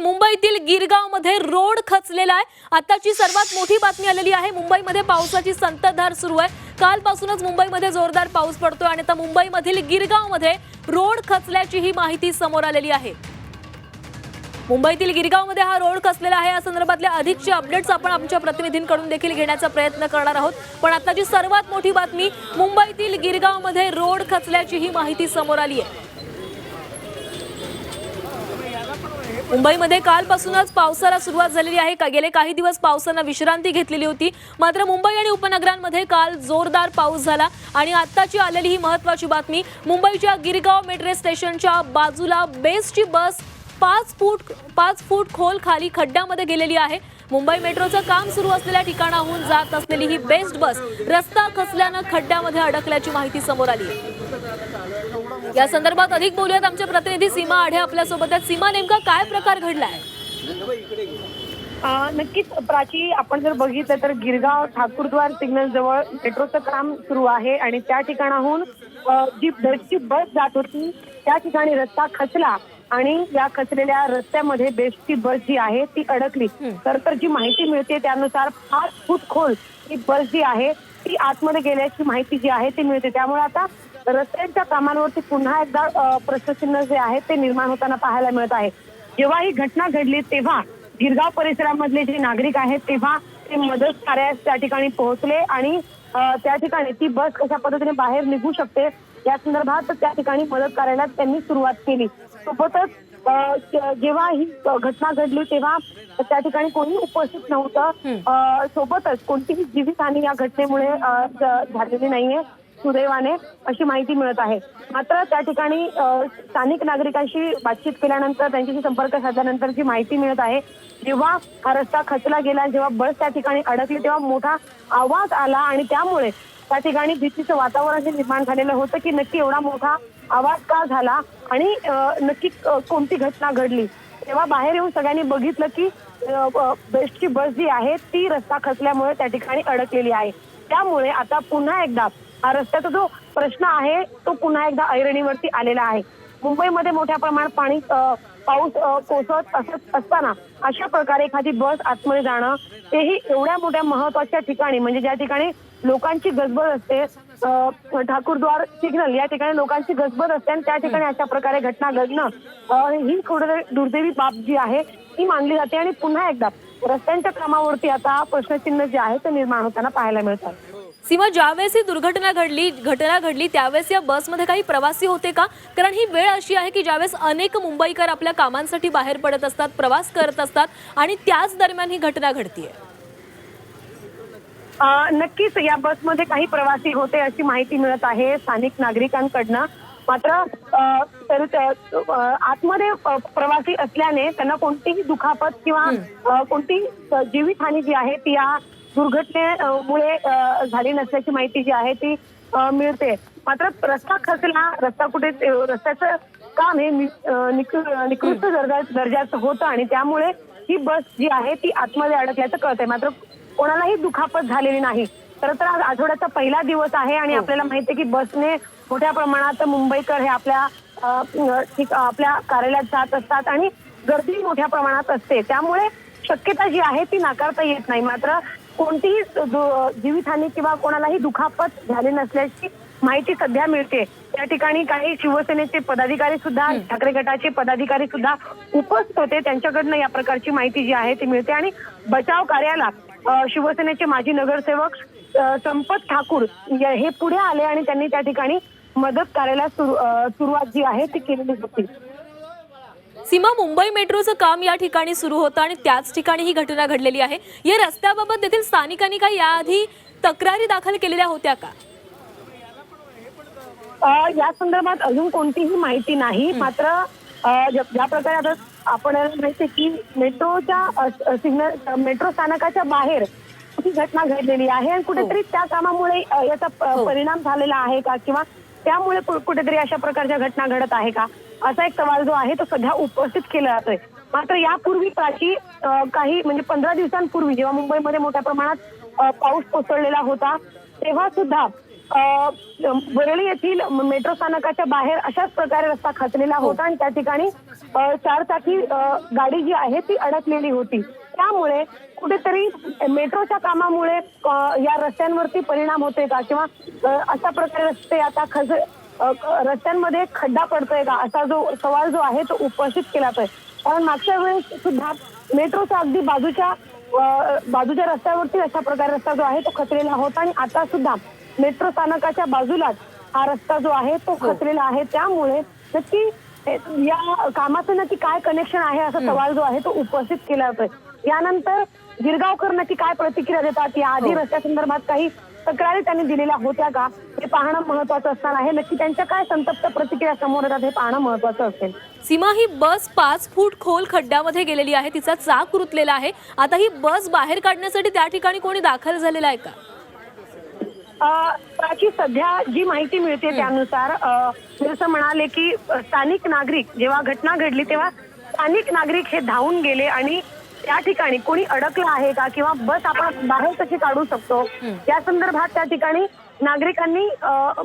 मुंबईतील गिरगावमध्ये रोड खचलेला आहे. आताची सर्वात मोठी बातमी आलेली आहे. मुंबईमध्ये पावसाची संततधार सुरू आहे. कालपासूनच मुंबईमध्ये जोरदार पाऊस पडतोय आणि आता मुंबईमधील गिरगावमध्ये रोड खचल्याची ही माहिती समोर आलेली आहे. मुंबईतील गिरगावमध्ये हा रोड कसलेला आहे. या संदर्भातल्या अधिकचे अपडेट्स आपण आमच्या प्रतिनिधींकडून देखील घेण्याचा प्रयत्न करणार आहोत. पण आताची सर्वात मोठी बातमी मुंबईतील गिरगावमध्ये रोड खचल्याची ही माहिती समोर आली आहे. मुंबईमध्ये कालपासूनच पावसाला सुरुवात झालेली आहे. का गेले काही दिवस पावसानं विश्रांती घेतलेली होती. मात्र मुंबई आणि उपनगरांमध्ये काल जोरदार पाऊस झाला आणि आत्ताची आलेली ही महत्वाची बातमी मुंबईच्या गिरगाव मेट्रो स्टेशनच्या बाजूला बेस्टची बस पाच फूट पाच फूट खोल खाली खड्ड्यामध्ये गेलेली आहे. मुंबई मेट्रोचं काम सुरू असलेल्या ठिकाणाहून जात असलेली ही बेस्ट बस रस्ता खचल्यानं खड्ड्यामध्ये अडकल्याची माहिती समोर आली आहे. या संदर्भात अधिक बोलूयात. आमचे प्रतिनिधी सीमा आढे आपल्यासोबत आहेत. सीमा नेमका काय प्रकार घडलाय? नक्कीच प्राची आपण जर बघितलं तर गिरगाव ठाकूरद्वार सिग्नल जवळ मेट्रोचं काम सुरू आहे आणि त्या ठिकाणाहून जी बेस्टची बस जात होती त्या ठिकाणी रस्ता खचला आणि या खचलेल्या रस्त्यामध्ये बेस्टची बस जी आहे ती अडकली. तर तर जी माहिती मिळते त्यानुसार पाच फूट खोल ही बस जी आहे ती आतमध्ये गेल्याची माहिती जी आहे ती मिळते. त्यामुळे आता रस्त्यांच्या कामांवरती पुन्हा एकदा प्रश्नचिन्ह जे आहे ते निर्माण होताना पाहायला मिळत आहे. जेव्हा ही घटना घडली तेव्हा गिरगाव परिसरामधले जे नागरिक आहेत तेव्हा ते मदत कार्यास त्या ठिकाणी पोहोचले आणि त्या ठिकाणी ती बस कशा पद्धतीने बाहेर निघू शकते या संदर्भात त्या ठिकाणी मदत कार्याला त्यांनी सुरुवात केली. सोबतच जेव्हा ही घटना घडली तेव्हा त्या ठिकाणी कोणी उपस्थित नव्हतं. सोबतच कोणतीही जीवितहानी या घटनेमुळे झालेली नाहीये सुदैवाने अशी माहिती मिळत आहे. मात्र त्या ठिकाणी स्थानिक नागरिकांशी बातचीत केल्यानंतर त्यांच्याशी संपर्क साधल्यानंतर जी माहिती मिळत आहे जेव्हा हा रस्ता खचला गेला जेव्हा बस त्या ठिकाणी अडकली तेव्हा मोठा आवाज आला आणि त्यामुळे त्या ठिकाणी भीतीचं वातावरण जे निर्माण झालेलं होतं की नक्की एवढा मोठा आवाज का झाला? आणि नक्की कोणती घटना घडली? तेव्हा बाहेर येऊन सगळ्यांनी बघितलं की बेस्टची बस जी आहे ती रस्ता खचल्यामुळे त्या ठिकाणी अडकलेली आहे. त्यामुळे आता पुन्हा एकदा हा रस्त्याचा जो प्रश्न आहे तो पुन्हा एकदा ऐरणीवरती आलेला आहे. मुंबईमध्ये मोठ्या प्रमाणात पाणी पाऊस कोसळत असत असताना अशा प्रकारे एखादी बस आतमध्ये जाणं तेही एवढ्या मोठ्या महत्त्वाच्या ठिकाणी म्हणजे ज्या ठिकाणी लोकांची गजबज असते ठाकूरद्वार सिग्नल या ठिकाणी लोकांची गजबज असते आणि त्या ठिकाणी अशा प्रकारे घटना घडणं ही थोडं दुर्दैवी बाब जी आहे ती मानली जाते आणि पुन्हा एकदा रस्त्यांच्या कामावरती आता प्रश्नचिन्ह जे आहे ते निर्माण होताना पाहायला मिळतात. सीमा ज्यावेळेस ही दुर्घटना घडली घटना घडली त्यावेळेस या बसमध्ये काही प्रवासी होते का? कारण ही वेळ अशी आहे की ज्यावेळेस अनेक मुंबईकर आपल्या कामांसाठी बाहेर पडत असतात प्रवास करत असतात आणि त्याच दरम्यान ही घटना घडतीये. नक्कीच या बसमध्ये काही प्रवासी होते अशी माहिती मिळत आहे. स्थानिक नागरिकांकडनं मात्र आतमध्ये प्रवासी असल्याने त्यांना कोणतीही दुखापत किंवा कोणतीही अ, जीवितहानी जी आहे ती या दुर्घटनेमुळे झाली नसल्याची माहिती जी आहे ती मिळते. मात्र रस्ता खचला रस्ता कुठे रस्त्याचं काम हे निकृष्ट दर्जा दर्जाचं होतं आणि त्यामुळे ही बस जी आहे ती आतमध्ये अडकल्याचं कळतंय. मात्र कोणालाही दुखापत झालेली नाही. खरं तर आज आठवड्याचा पहिला दिवस आहे आणि आपल्याला माहिती आहे की बसने मोठ्या प्रमाणात मुंबईकर हे आपल्या आपल्या कार्यालयात जात असतात आणि गर्दी मोठ्या प्रमाणात असते. त्यामुळे शक्यता जी आहे ती नाकारता येत नाही. मात्र कोणतीही जीवितहानी किंवा कोणालाही दुखापत झाली नसल्याची माहिती सध्या मिळते. त्या ठिकाणी काही शिवसेनेचे पदाधिकारी सुद्धा ठाकरे गटाचे पदाधिकारी सुद्धा उपस्थित होते. त्यांच्याकडनं या प्रकारची माहिती जी आहे ती मिळते आणि बचाव कार्याला शिवसेनेचे माजी नगरसेवक संपत ठाकूर हे पुढे आले आणि त्यांनी त्या ठिकाणी मदत कार्याला सुरुवात जी आहे ती केलेली होती. सीमा मुंबई मेट्रोचं काम या ठिकाणी सुरू होतं आणि त्याच ठिकाणी ही घटना घडलेली आहे. या रस्त्याबाबत तेथील स्थानिकांनी काही याआधी तक्रारी दाखल केलेल्या होत्या का? या संदर्भात अजून कोणतीही माहिती नाही. मात्र ज्या प्रकारे आता आपण माहिती की मेट्रोच्या सिग्नल मेट्रो स्थानकाच्या बाहेर ही घटना घडलेली आहे आणि कुठेतरी त्या कामामुळे याचा हो. परिणाम झालेला आहे का? किंवा त्यामुळे कुठेतरी अशा प्रकारच्या घटना घडत आहे का? असा एक सवाल जो आहे तो सध्या उपस्थित केला जातोय. मात्र यापूर्वी प्राची काही म्हणजे पंधरा दिवसांपूर्वी जेव्हा मुंबईमध्ये मोठ्या प्रमाणात पाऊस कोसळलेला होता तेव्हा सुद्धा वरळी येथील मेट्रो स्थानकाच्या बाहेर अशाच प्रकारे रस्ता खचलेला होता आणि त्या ठिकाणी अ, चारचाकी अ, गाडी जी आहे ती अडकलेली होती. त्यामुळे कुठेतरी मेट्रोच्या कामामुळे या रस्त्यांवरती परिणाम होतोय का? किंवा अशा प्रकारे रस्ते आता खच रस्त्यांमध्ये खड्डा पडतोय का? असा जो सवाल जो आहे तो उपस्थित केला जातोय. कारण मागच्या वेळेस सुद्धा मेट्रोच्या अगदी बाजूच्या बाजूच्या रस्त्यावरती अशा प्रकारे रस्ता जो आहे तो खचलेला होता आणि आता सुद्धा मेट्रो स्थानकाच्या बाजूलाच हा रस्ता जो आहे तो खचलेला आहे. त्यामुळे नक्की या कामाचं नक्की काय कनेक्शन आहे असा सवाल जो आहे तो उपस्थित केला जातोय. यानंतर गिरगावकर नक्की काय प्रतिक्रिया देतात? या आधी रस्त्यासंदर्भात काही तक्रारी त्यांनी दिलेल्या होत्या का? हे पाहणं महत्वाचं असणार आहे. नक्की त्यांच्या काय संतप्त प्रतिक्रिया समोर येतात हे पाहणं महत्वाचं असेल. सीमा ही बस पाच फूट खोल खड्ड्यामध्ये गेलेली आहे. तिचा चाक रुतलेला आहे. आता ही बस बाहेर काढण्यासाठी त्या ठिकाणी कोणी दाखल झालेला आहे का? त्याची सध्या जी माहिती मिळते त्यानुसार जसं म्हणाले की स्थानिक नागरिक जेव्हा घटना घडली तेव्हा स्थानिक नागरिक हे धावून गेले आणि त्या ठिकाणी कोणी अडकलं आहे का किंवा बस आपण बाहेर कशी काढू शकतो? या संदर्भात त्या ठिकाणी नागरिकांनी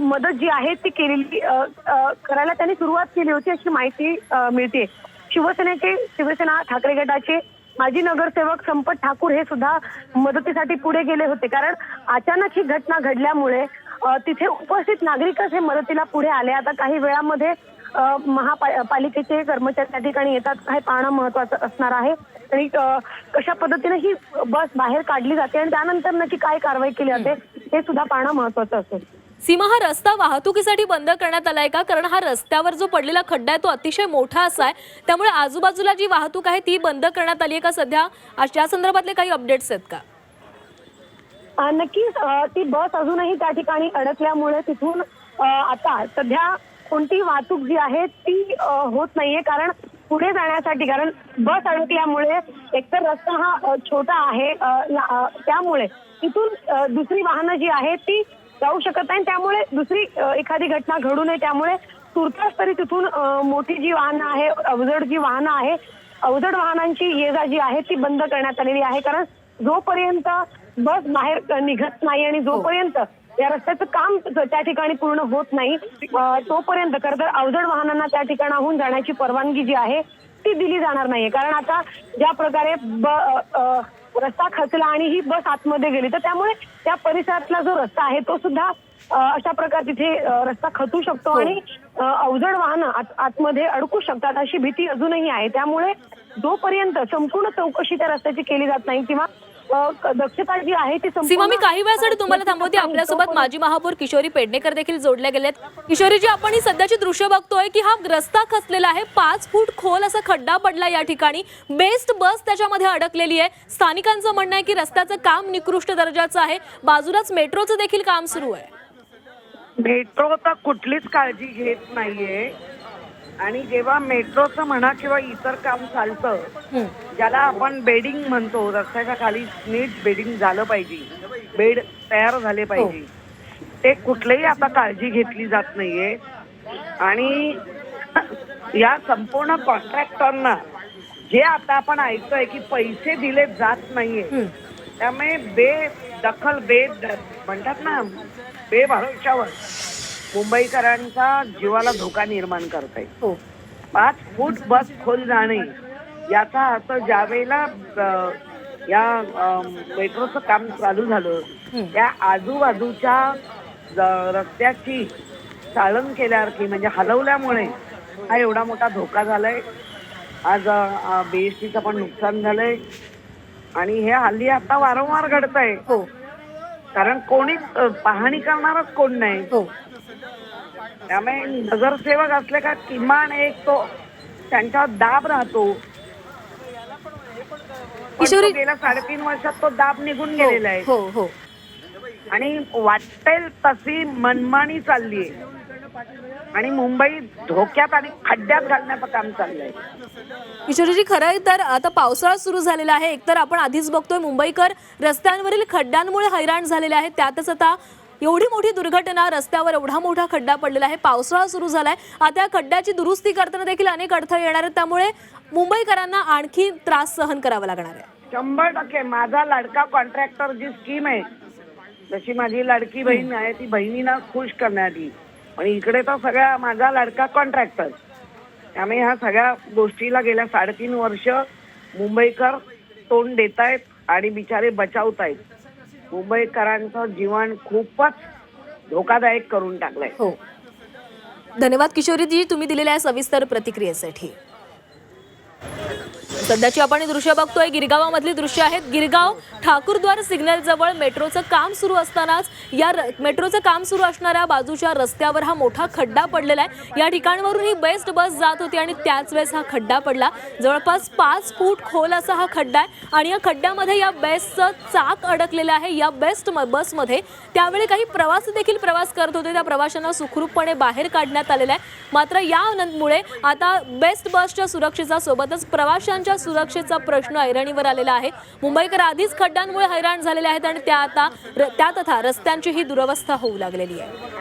मदत जी आहे ती केलेली करायला त्यांनी सुरुवात केली होती अशी माहिती मिळते. शिवसेनेचे शिवसेना ठाकरे गटाचे माजी नगरसेवक संपत ठाकूर हे सुद्धा मदतीसाठी पुढे गेले होते. कारण अचानक ही घटना घडल्यामुळे तिथे उपस्थित नागरिकच हे मदतीला पुढे आले. आता काही वेळामध्ये महापालिकेचे कर्मचारी त्या ठिकाणी येतात. हे पाहणं महत्वाचं असणार आहे. आणि कशा पद्धतीने ही बस बाहेर काढली जाते आणि त्यानंतर नक्की काय कारवाई केली जाते हे सुद्धा पाहणं महत्वाचं असेल. सीमा हा रस्ता वाहतुकीसाठी बंद करण्यात आलाय का? कारण हा रस्त्यावर जो पडलेला खड्डा आहे तो अतिशय मोठा असा आहे. त्यामुळे आजूबाजूला जी वाहतूक आहे ती बंद करण्यात आली आहे का सध्या? या संदर्भातले काही अपडेट्स आहेत का? नक्कीच ती बस अजूनही त्या ठिकाणी अडकल्यामुळे तिथून आता सध्या कोणती वाहतूक जी आहे ती होत नाहीये. कारण पुढे जाण्यासाठी कारण बस अडकल्यामुळे एकतर रस्ता हा छोटा आहे त्यामुळे तिथून दुसरी वाहनं जी आहेत ती जाऊ शकत नाही त्यामुळे दुसरी एखादी घटना घडू नये. त्यामुळे तुर्तास तरी तिथून मोठी जी वाहनं आहे अवजड जी वाहनं आहे अवजड वाहनांची ये जा जी आहे ती बंद करण्यात आलेली आहे. कारण जोपर्यंत बस बाहेर निघत नाही आणि जोपर्यंत या रस्त्याचं काम त्या ठिकाणी पूर्ण होत नाही तोपर्यंत खरं तर अवजड वाहनांना त्या ठिकाणाहून जाण्याची परवानगी जी आहे ती दिली जाणार नाहीये. कारण आता ज्या प्रकारे रस्ता खचला आणि ही बस आतमध्ये गेली तर त्यामुळे त्या परिसरातला जो रस्ता आहे तो सुद्धा अशा प्रकारे तिथे रस्ता खचू शकतो आणि अ, अवजड वाहनं आत आतमध्ये अडकू शकतात अशी भीती अजूनही आहे. त्यामुळे जोपर्यंत संपूर्ण चौकशी त्या रस्त्याची केली जात नाही किंवा दक्षता जी आहे ती सीमा मी काही वेळासाठी तुम्हाला थांबवते. आपल्यासोबत माजी महापौर किशोरी पेडणेकर देखील जोडल्या गेलेत. किशोरीजी आपण ही सध्याची दृश्य बघतोय की हा रस्ता खचलेला आहे. पाच फूट खोल असा खड्डा पडला या ठिकाणी. बेस्ट बस त्याच्यामध्ये अडकलेली आहे. स्थानिकांचं म्हणणं आहे की रस्त्याचं काम निकृष्ट दर्जाचं आहे. बाजूलाच मेट्रोचं देखील काम सुरू आहे. मेट्रो तर कुठलीच काळजी घेत नाहीये. आणि जेव्हा मेट्रोचं म्हणा किंवा इतर काम चालतं ज्याला आपण बेडिंग म्हणतो रस्त्याच्या खाली नीट बेडिंग झालं पाहिजे. बेड तयार झाले पाहिजे. ते कुठलेही आता काळजी घेतली जात नाहीये. आणि या संपूर्ण कॉन्ट्रॅक्टरना जे आता आपण ऐकतोय की पैसे दिले जात नाहीये त्यामुळे बेदखल बेद म्हणतात ना बेभरोशावर मुंबईकरांचा जीवाला धोका निर्माण करत आहे पाच फूट बस खोल जाणे याचा अर्थ ज्यावेळेला अ, या मेट्रोचं काम चालू झालं त्या आजूबाजूच्या रस्त्याची चाळण केल्यासारखी म्हणजे हलवल्यामुळे हा एवढा मोठा धोका झालाय. आज बीएसटीचं पण नुकसान झालंय. आणि हे हल्ली आता वारंवार घडत आहे हो. कारण कोणीच पाहणी करणारच कोण नाही. हो. त्यामुळे नगरसेवक असले का किमान एक तो त्यांच्यावर दाब राहतो. किशोरी- गेल्या साडेतीन वर्षात तो दाब निघून गेलेला आहे. हो हो. आणि वाटेल तशी मनमानी चालली आहे. आणि मुंबई धोक्यात आणि खड्ड्यात घालण्याचं काम चाललंय किशोरीजी खरं आहे तर आता पावसाळा सुरू झालेला आहे. एकतर आपण आधीच बघतोय मुंबईकर रस्त्यांवरील खड्ड्यांमुळे हैराण झालेले आहेत. त्यातच आता एवढी मोठी दुर्घटना रस्त्यावर एवढा मोठा खड्डा पडलेला आहे. पावसाळा सुरू झालाय. आता या खड्ड्याची दुरुस्ती करताना देखील अनेक अडथळे येणार आहेत. त्यामुळे मुंबईकरांना आणखी त्रास सहन करावा लागणार आहे. शंभर टक्के. माझा लाडका कॉन्ट्रॅक्टर जी स्कीम आहे जशी माझी लाडकी बहीण आहे ती बहिणींना खुश करण्यासाठी पण इकडे तर सगळ्या माझा लाडका कॉन्ट्रॅक्टर त्यामुळे ह्या सगळ्या गोष्टीला गेल्या साडेतीन वर्ष मुंबईकर तोंड देत आहेत आणि बिचारे बचावतायत. मुंबईकरांचं जीवन खूपच धोकादायक करून टाकलंय. हो. धन्यवाद किशोरीजी तुम्ही दिलेल्या सविस्तर प्रतिक्रियेसाठी. सध्याची आपण ही दृश्य बघतोय. गिरगावामधली दृश्य आहेत. गिरगाव ठाकूरद्वार सिग्नल जवळ मेट्रोचं काम सुरू असतानाच या र- मेट्रोचं काम सुरू असणाऱ्या बाजूच्या रस्त्यावर हा मोठा खड्डा पडलेला आहे. या ठिकाणवरून ही बेस्ट बस जात होती आणि त्याच वेळेस हा खड्डा पडला. जवळपास पाच फूट खोल असा हा खड्डा आहे आणि या खड्ड्यामध्ये या बेस्टचं चाक अडकलेलं आहे. या बेस्ट म- बसमध्ये त्यावेळी काही प्रवासी देखील प्रवास करत होते. त्या प्रवाशांना सुखरूपपणे बाहेर काढण्यात आलेला आहे. मात्र यामुळे आता बेस्ट बसच्या सुरक्षेचा सोबतच प्रवाशांच्या सुरक्षेचा प्रश्न ऐरणीवर आलेला आहे. मुंबईकर आधीच खड्ड्यांमुळे हैराण झालेले आहेत आणि त्या आता त्या तथा रस्त्यांचीही रस्त्यांची ही दुरवस्था होऊ लागलेली आहे.